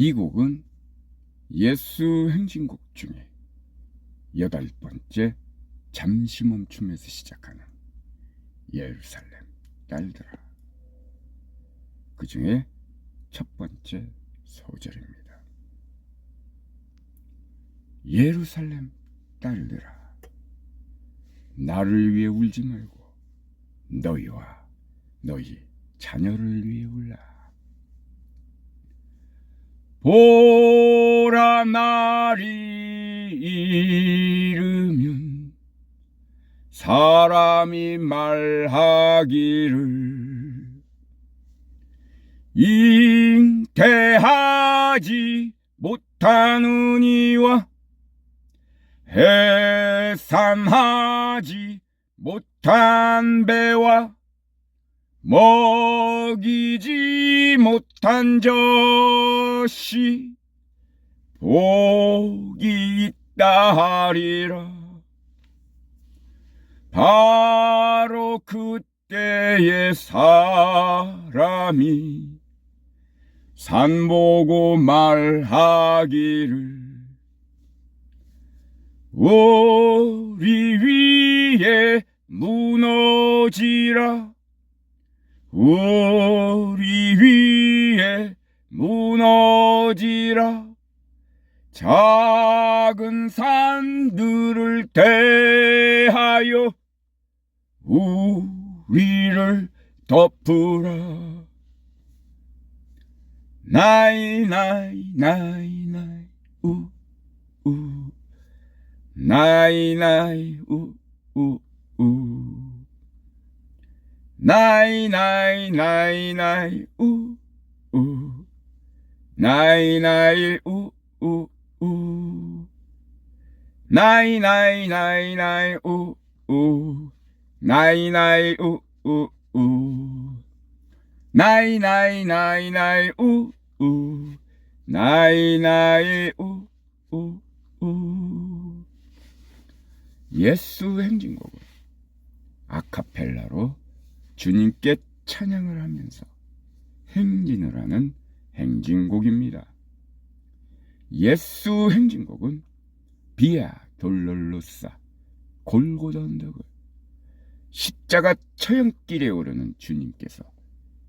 이 곡은 예수 행진곡 중에 여덟 번째 잠시 멈춤에서 시작하는 예루살렘 딸들아. 그 중에 첫 번째 소절입니다. 예루살렘 딸들아. 나를 위해 울지 말고 너희와 너희 자녀를 위해 울라. 보라 날이 이르면 사람이 말하기를 잉태하지 못하느니와 해산하지 못한 배와 먹이지 젖이 복이 있다 하리라. 바로 그때의 사람이 산 보고 말하기를 우리 위에 무너지라. 우리 위에 무너지라. 작은 산들을 대하여 우리를 덮으라. 나이 나이 나이 나이 우우. 나이 나이 우우 우. 나이 나이 나이 나이 우우 나이 나이 우우우 나이 나이 나이 나이 우우 나이 나이 우우우 나이 나이 나이 나이 우우 나이 나이 우우우 예수 행진곡은 아카펠라로 주님께 찬양을 하면서 행진을 하는 행진곡입니다. 예수 행진곡은 비아 돌롤로사 골고다 언덕을 십자가 처형길에 오르는 주님께서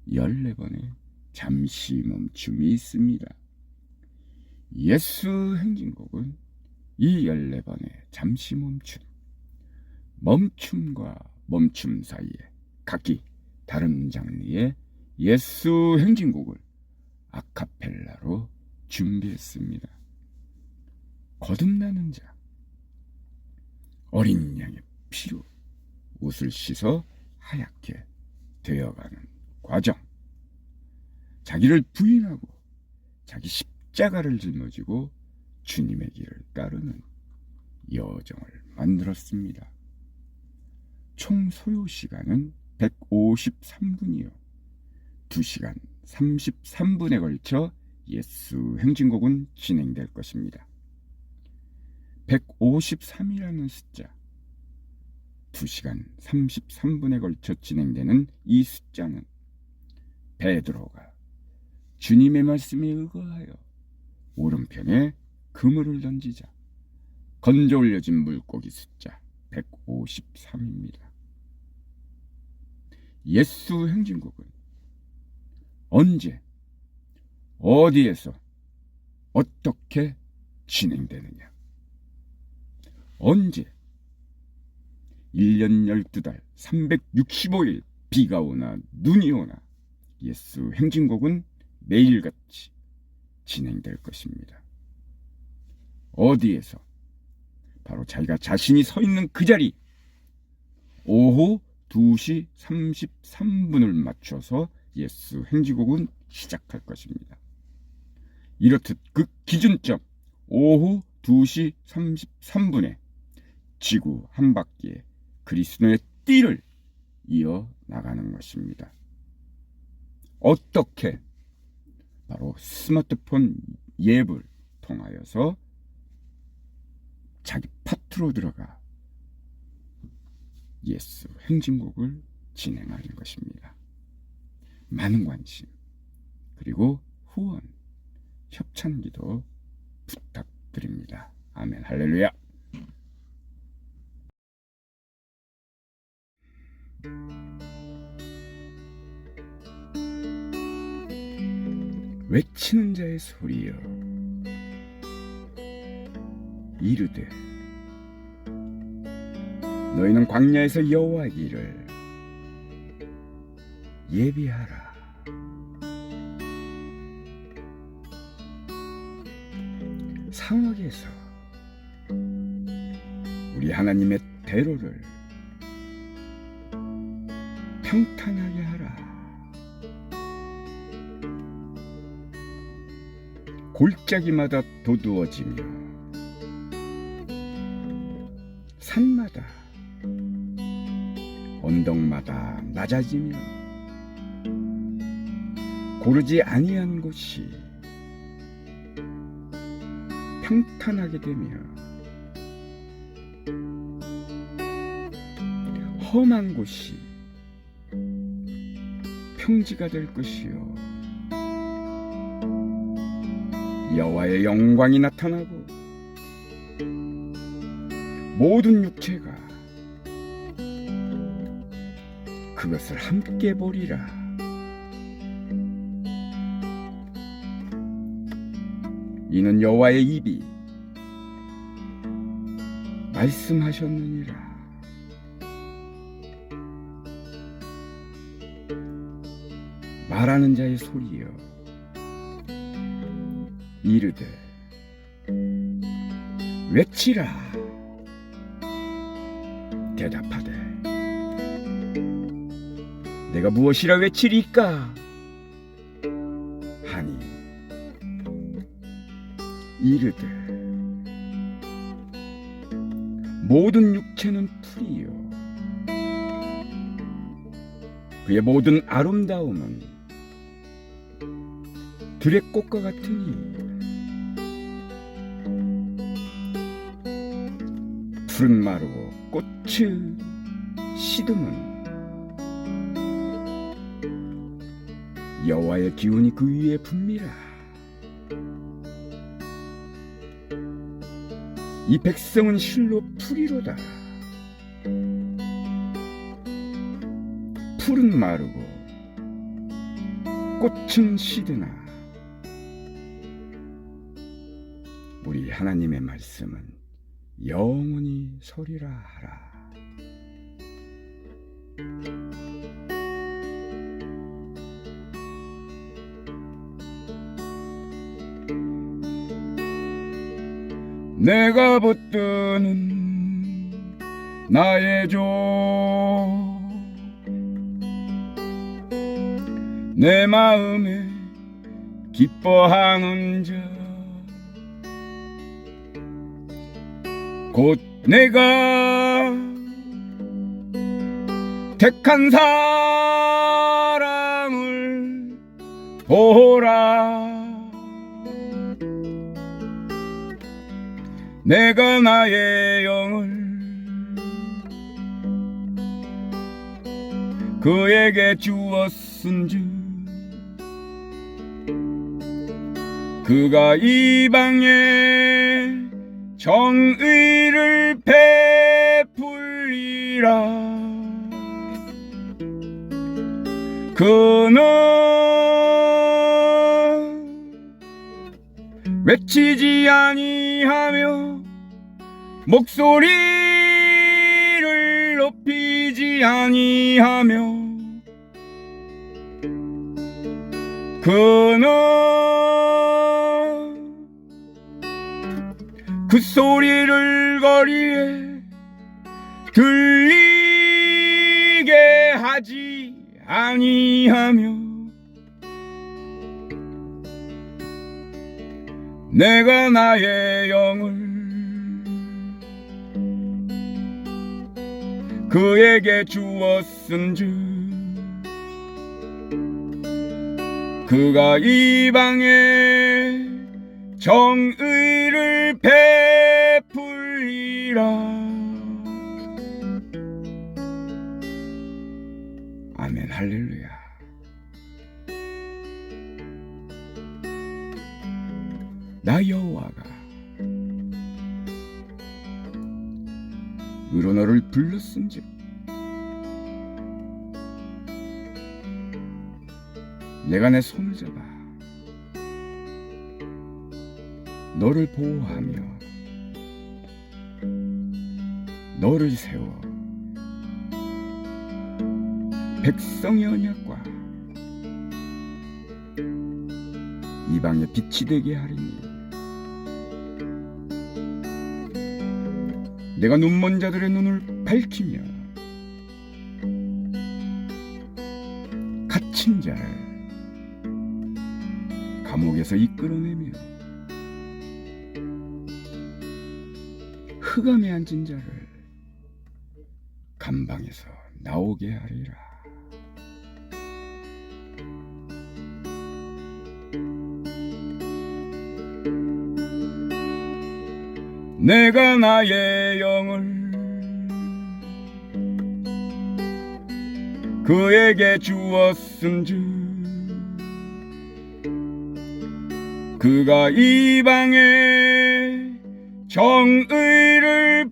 14번의 잠시 멈춤이 있습니다. 예수 행진곡은 이 14번의 잠시 멈춤, 멈춤과 멈춤 사이에 각기 다른 장르의 예수 행진곡을 아카펠라로 준비했습니다. 거듭나는 자, 어린 양의 피로 옷을 씻어 하얗게 되어가는 과정, 자기를 부인하고 자기 십자가를 짊어지고 주님의 길을 따르는 여정을 만들었습니다. 총 소요 시간은 153분이요. 2시간 33분에 걸쳐 예수 행진곡은 진행될 것입니다. 153이라는 숫자, 2시간 33분에 걸쳐 진행되는 이 숫자는 베드로가 주님의 말씀에 의거하여 오른편에 그물을 던지자 건져 올려진 물고기 숫자 153입니다. 예수 행진곡은 언제 어디에서 어떻게 진행되느냐? 언제 1년 12달 365일 비가 오나 눈이 오나 예수 행진곡은 매일같이 진행될 것입니다. 어디에서? 바로 자기가 자신이 서 있는 그 자리. 오후 2시 33분을 맞춰서 예수 행지곡은 시작할 것입니다. 이렇듯 그 기준점 오후 2시 33분에 지구 한 바퀴에 그리스도의 띠를 이어 나가는 것입니다. 어떻게? 바로 스마트폰 앱을 통하여서 자기 파트로 들어가 예수 행진곡을 진행하는 것입니다. 많은 관심 그리고 후원 협찬기도 부탁드립니다. 아멘 할렐루야. 외치는 자의 소리여 이르되 너희는 광야에서 여호와의 길을 예비하라. 상막에서 우리 하나님의 대로를 평탄하게 하라. 골짜기마다 도두어지며 산마다 언덕마다 낮아지며 고르지 아니한 곳이 평탄하게 되며 험한 곳이 평지가 될 것이요 여호와의 영광이 나타나고 모든 육체가 그것을 함께 보리라. 이는 여호와의 입이 말씀하셨느니라. 말하는 자의 소리여 이르되 외치라 대답하되 내가 무엇이라 외치리까 이르되 모든 육체는 풀이요 그의 모든 아름다움은 들의 꽃과 같으니 푸른 마르고 꽃을 시듬은 여호와의 기운이 그 위에 붑니다. 이 백성은 실로 풀이로다. 풀은 마르고 꽃은 시드나 우리 하나님의 말씀은 영원히 서리라 하라. 내가 붙드는 나의 조 내 마음에 기뻐하는 자. 곧 내가 택한 사람을 보라 내가 나의 영을 그에게 주었은즉 그가 이방에 정의를 베풀리라. 그는 외치지 아니하며 목소리를 높이지 아니하며 그는 그 소리를 거리에 들리게 하지 아니하며 내가 나의 영을 그에게 주었은즉 그가 이방에 정의를 베풀리라. 아멘. 할렐루야. 나 여호와 으로 너를 불렀은즉 내가 내 손을 잡아 너를 보호하며 너를 세워 백성의 언약과 이방의 빛이 되게 하리니 내가 눈먼 자들의 눈을 밝히며 갇힌 자를 감옥에서 이끌어내며 흑암에 앉은 자를 감방에서 나오게 하리라. 내가 나의 영을 그에게 주었은즉 그가 이 방에 정의를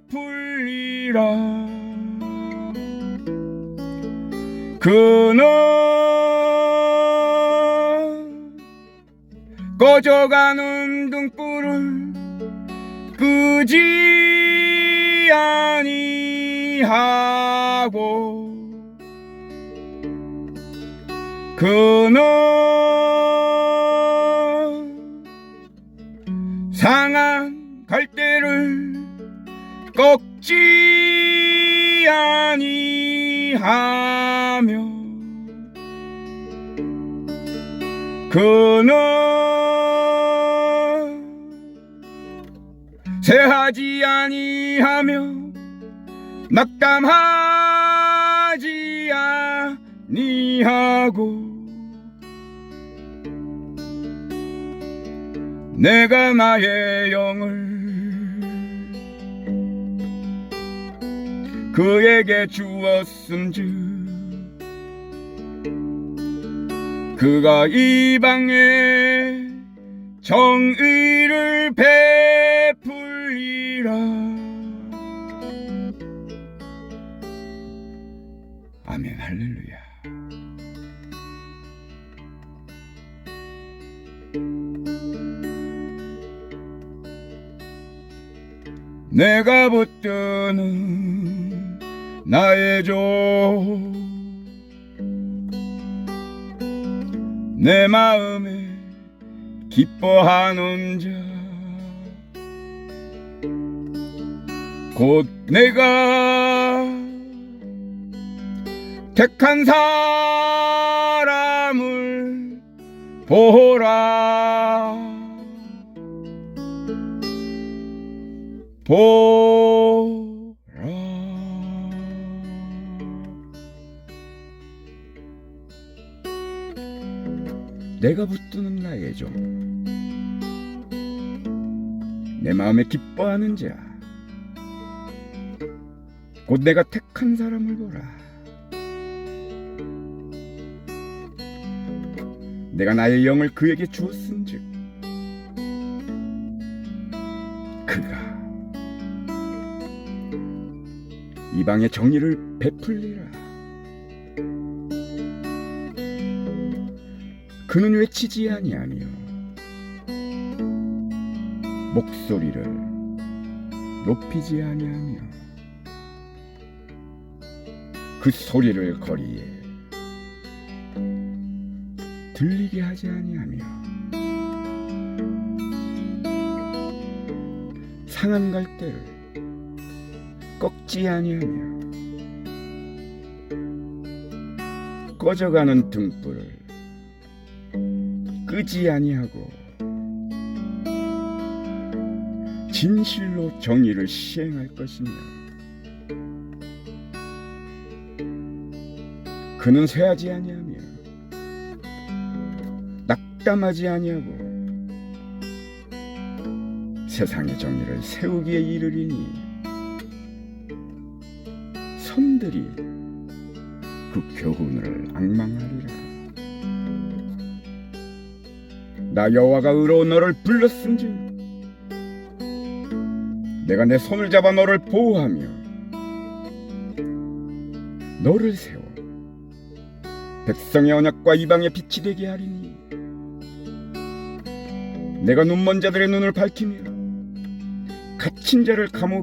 베풀리라. 그는 꺼져가는 등불을 끄지 아니하고 그는 상한 갈대를 꺾지 아니하며 그는 새하지 아니하며 낙담하지 아니하고 내가 나의 영을 그에게 주었음즉 그가 이 방에 정의를 베 풀리라. 아멘 할렐루야. 내가 붙드는 나의 종 내 마음에 기뻐하는 자 곧 내가 택한 사람을 보라. 보라. 내가 붙드는 나의 종 내 마음에 기뻐하는 자 곧 내가 택한 사람을 보라. 내가 나의 영을 그에게 주었은즉 그가 이방의 정의를 베풀리라. 그는 외치지 아니하며 목소리를 높이지 아니하며 그 소리를 거리에 들리게 하지 아니하며 상한 갈대를 꺾지 아니하며 꺼져가는 등불을 끄지 아니하고 진실로 정의를 시행할 것이며 그는 쇠하지 아니하며 낙담하지 아니하고 세상의 정의를 세우기에 이르리니 섬들이 그 교훈을 악망하리라. 나 여호와가 의로워 너를 불렀은즉 내가 내 손을 잡아 너를 보호하며 너를 세워 백성의 언약과 이방의 빛이 되게 하리니 내가 눈먼 자들의 눈을 밝히며 갇힌 자를 감옥에